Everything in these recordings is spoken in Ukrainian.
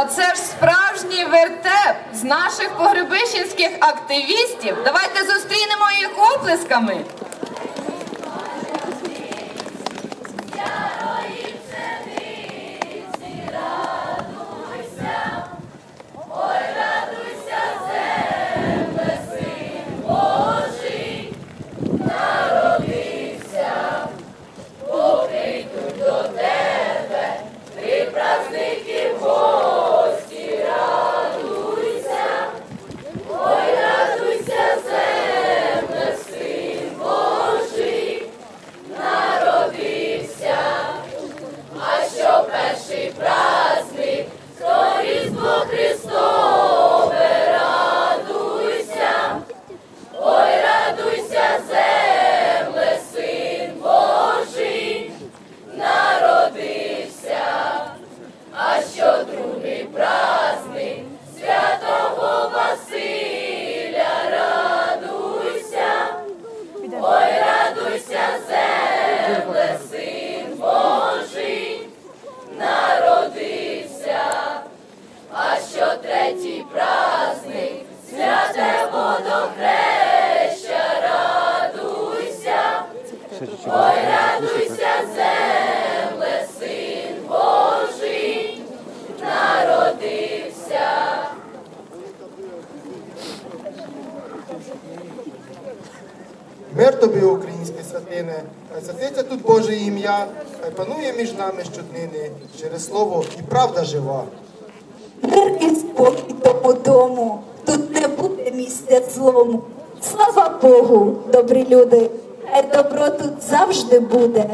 Та це ж справжній вертеп з наших погребищенських активістів. Давайте зустрінемо їх оплесками. Мир тобі, українські святини, хай святиться тут Боже ім'я, хай панує між нами щоднини, через слово і правда жива. Мир і спокій тому дому, тут не буде місця злому. Слава Богу, добрі люди, добро тут завжди буде.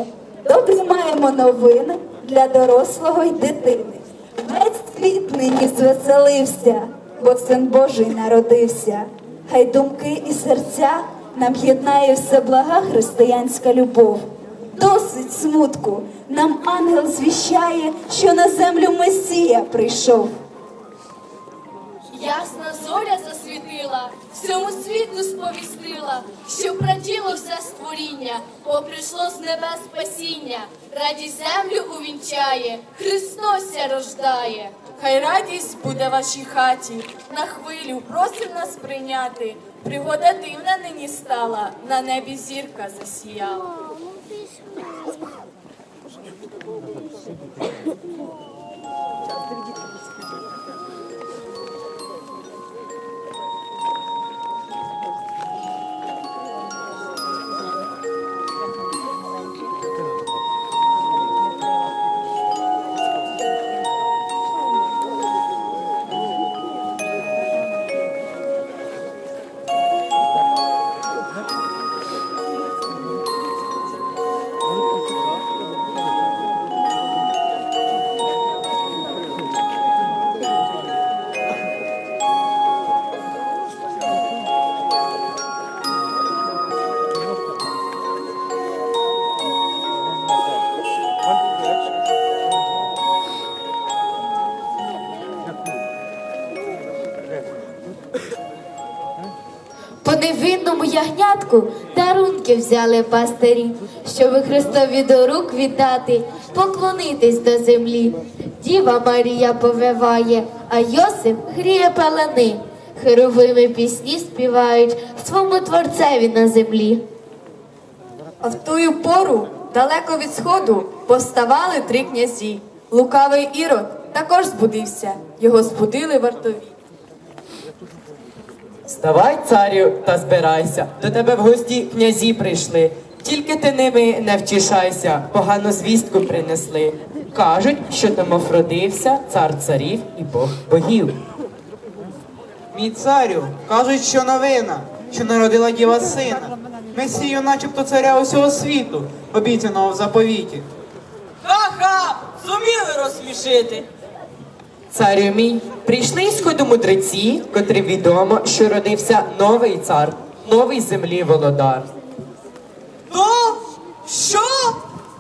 Добрі маємо новини для дорослого й дитини. Весь світ нині звеселився, бо син Божий народився. Хай думки і серця нам єднає все блага християнська любов. Досить смутку, нам ангел звіщає, що на землю Месія прийшов. Ясна зоря засвітила, всьому світу сповістила, що праділо все створіння, бо прийшло з небес спасіння, радість землю увінчає, Христос ся рождає. Хай радість буде вашій хаті, на хвилю просим нас прийняти. Пригода дивна нині стала, на небі зірка засіяла. По ягнятку дарунки взяли пастирі, щоби Христові до рук віддати, поклонитись до землі. Діва Марія повиває, а Йосип гріє палани. Херовими пісні співають своєму творцеві на землі. А в тую пору, далеко від сходу, повставали три князі. Лукавий ірод також збудився, його збудили вартові. Вставай, царю, та збирайся. До тебе в гості князі прийшли. Тільки ти ними не втішайся, погану звістку принесли. Кажуть, що тому вродився цар царів і Бог богів. Мій царю, кажуть, що новина, що народила діва сина. Месію, начебто царя усього світу, обіцяного в заповіті. Ха-ха! Зуміли розсмішити. Царю мій, прийшли із ходу мудреці, котрі відомо, що родився новий цар, новий землі володар. То? Що?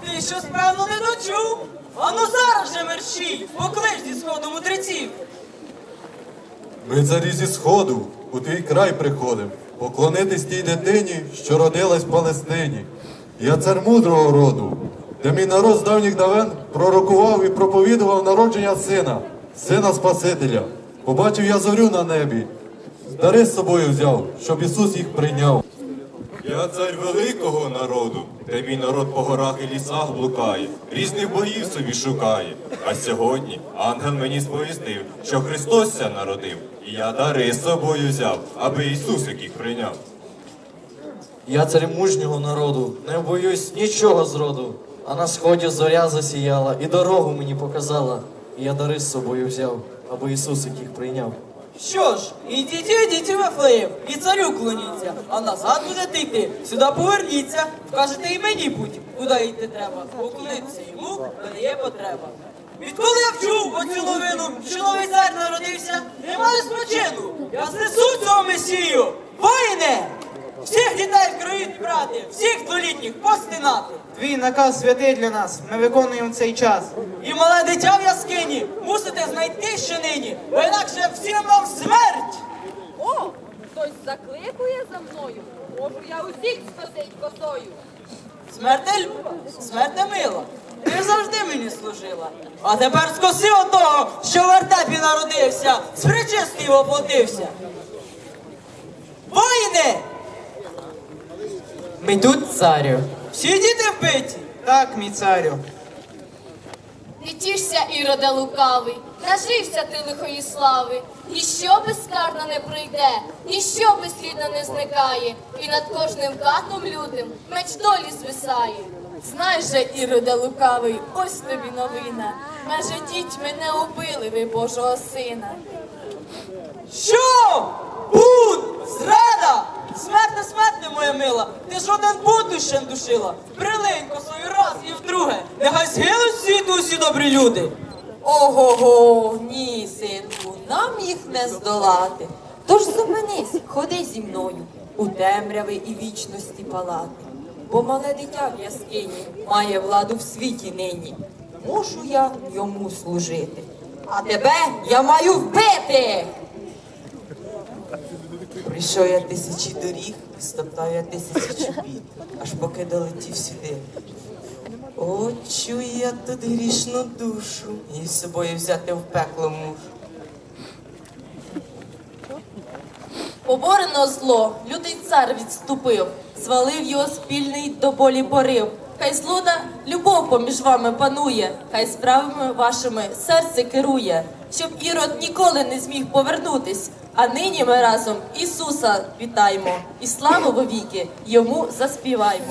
Ти що справно не дочув? Ану зараз же мерщій, поклич зі сходу мудреців. Ми царі зі сходу у твій край приходим, поклонитись тій дитині, що родилась в Палестині. Я цар мудрого роду, де мій народ з давніх давен пророкував і проповідував народження сина, сина Спасителя. Побачив я зорю на небі, дари з собою взяв, щоб Ісус їх прийняв. Я цар великого народу, де мій народ по горах і лісах блукає, різних богів собі шукає. А сьогодні ангел мені сповістив, що Христос ся народив, і я дари з собою взяв, аби Ісусик їх прийняв. Я цар мужнього народу, не боюсь нічого зроду. А на сході зоря засіяла і дорогу мені показала. Я дари з собою взяв, аби Ісусик їх прийняв. Що ж, ідіть, ідіть у Вифлеєм, і царю клоніться, а назад будете йти, сюди поверніться, вкажете і мені путь, куди йти треба, поклонитися йому, де є потреба. Відколи я вчув оцю новину, що новий цар народився, нема не спочину, я знесу цього месію, воїне! Всіх дітей в крові брати, всіх дволітніх постинати. Твій наказ святий для нас. Ми виконуємо цей час. І мале дитя в яскині мусите знайти ще нині, бо інакше всім вам смерть! О, хтось закликує за мною. Можу я усіх спасить косою. Смертель, смерте мила, ти завжди мені служила. А тепер скоси отого, що в вертепі народився, з причистий воплотився. Воїни! Ми тут, царю. Всі діти вбиті! Так, мій царю. Не тішся, Іроде лукавий, нажився ти лихої слави. Ніщо безкарно не прийде, ніщо безслідно не зникає, і над кожним катом лютим меч долі звисає. Знай же, Іроде лукавий, ось тобі новина. Меже дітьми не убили ви Божого сина. Що? Бунт! Зрада! Смертне, смертне, моя мила! Ти ж один бунт душила! Прилинько свою раз і вдруге! Нехай згинуть світу усі добрі люди! Ого-го, ні, синку, нам їх не здолати. Тож зупинись, ходи зі мною у темряви і вічності палати. Бо мале дитя в яскині має владу в світі нині. Мушу я йому служити. А тебе я маю вбити. Прийшов я тисячі доріг, стоптав я тисячі бід, аж поки долетів сюди. О, чую я тут грішну душу, і з собою взяти в пекло мушу. Поборено зло, лютий цар відступив, звалив його спільний до болі порив. Хай злода любов поміж вами панує, хай справами вашими серце керує, щоб ірод ніколи не зміг повернутись. А нині ми разом Ісуса вітаємо і славу вовіки йому заспіваймо.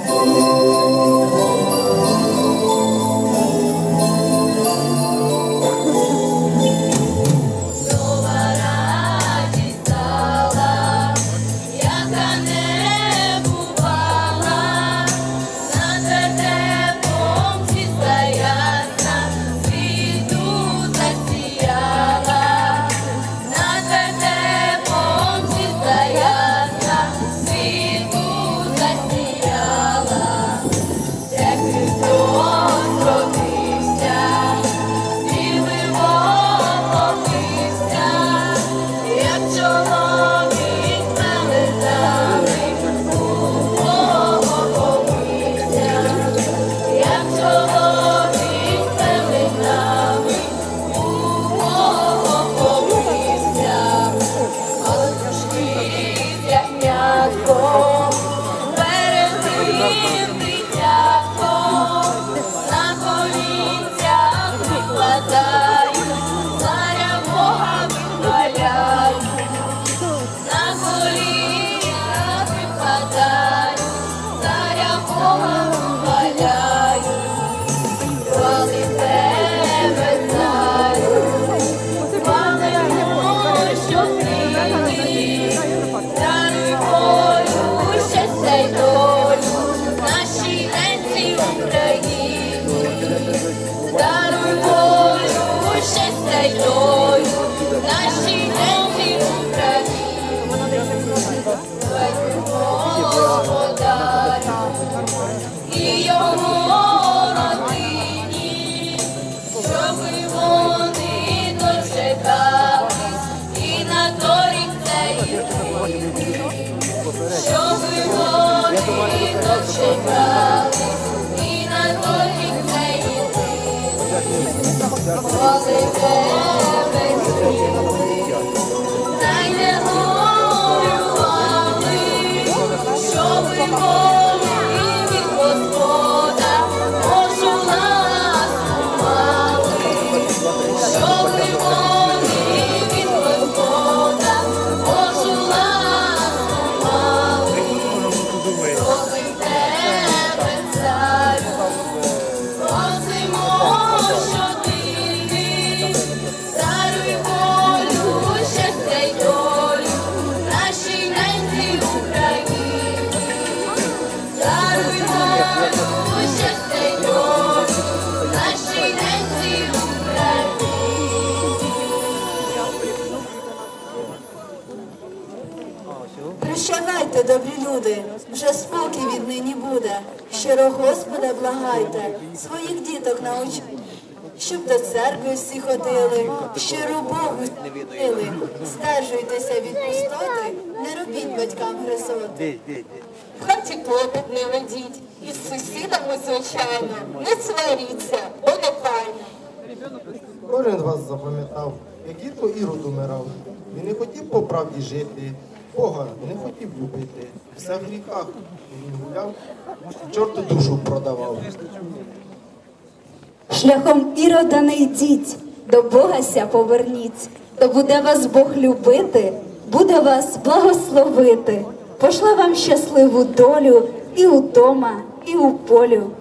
Торік цей Щиро Господа благайте, своїх діток научайте, щоб до церкви всі ходили, щиро Богу служили. Стежуйтеся від пустоти, не робіть батькам гризоти. В хаті клопіт не ведіть, і з сусідами, звичайно, не сваріться, бо не файно. Кожен з вас запам'ятав, як дідко Ірод умирав. Він не хотів по правді жити, Бога не хотів любити. Все в гріхах. Гуляв, чорту душу продавав. Шляхом ірода не йдіть, до Бога ся поверніть, то буде вас Бог любити, буде вас благословити, пошле вам щасливу долю і удома, і у полю.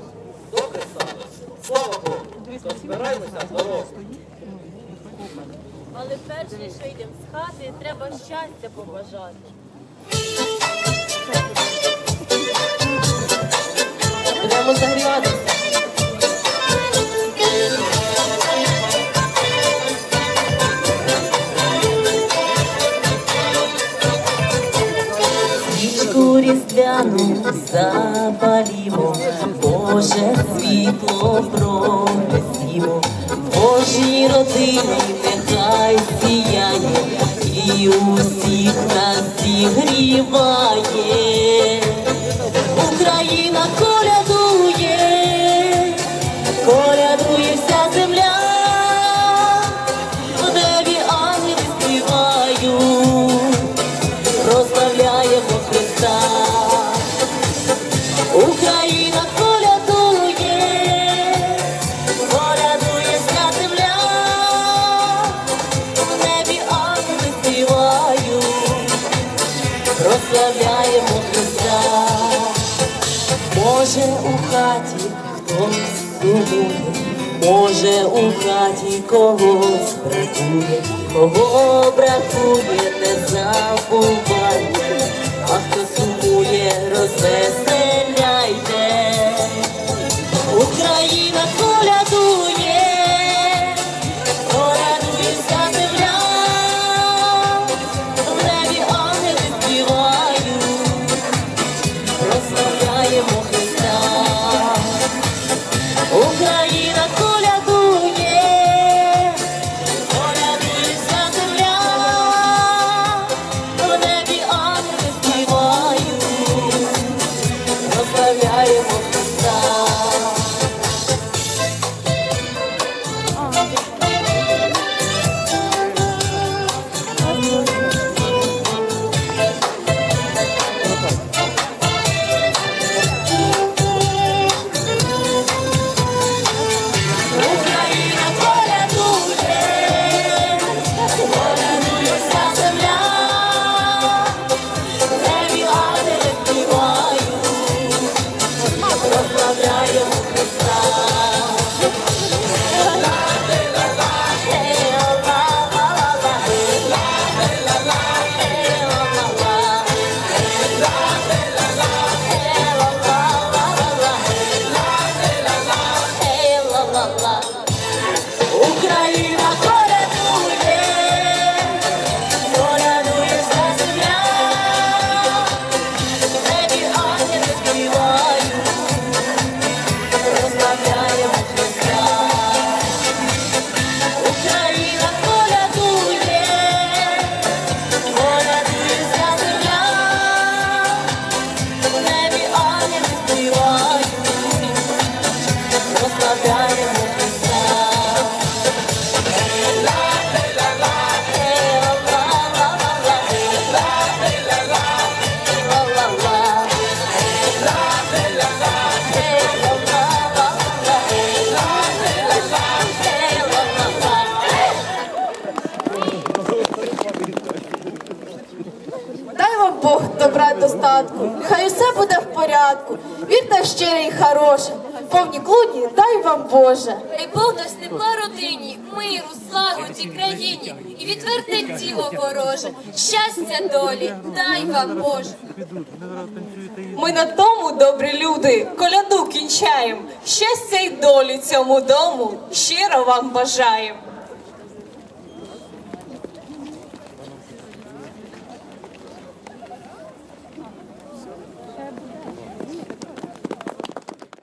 Але перш ніж вийдемо з хати, треба щастя побажати. Будемо загріватися. Різдвяну запалімо, Боже світло пронесімо, Божій родині нехай сіяє і усіх нас зігріває. Хтось може у хаті когось бракує, кого бракує, не забуває, а хто сумує, розвеселяйте. Щире і хороше, повні клуні, дай вам Боже. Дай Бог дасть тепла родині, миру, злагоді країні і відверте тіло вороже, щастя долі, дай вам Боже. Ми на тому, добрі люди, коляду кінчаєм. Щастя й долі цьому дому щиро вам бажаєм.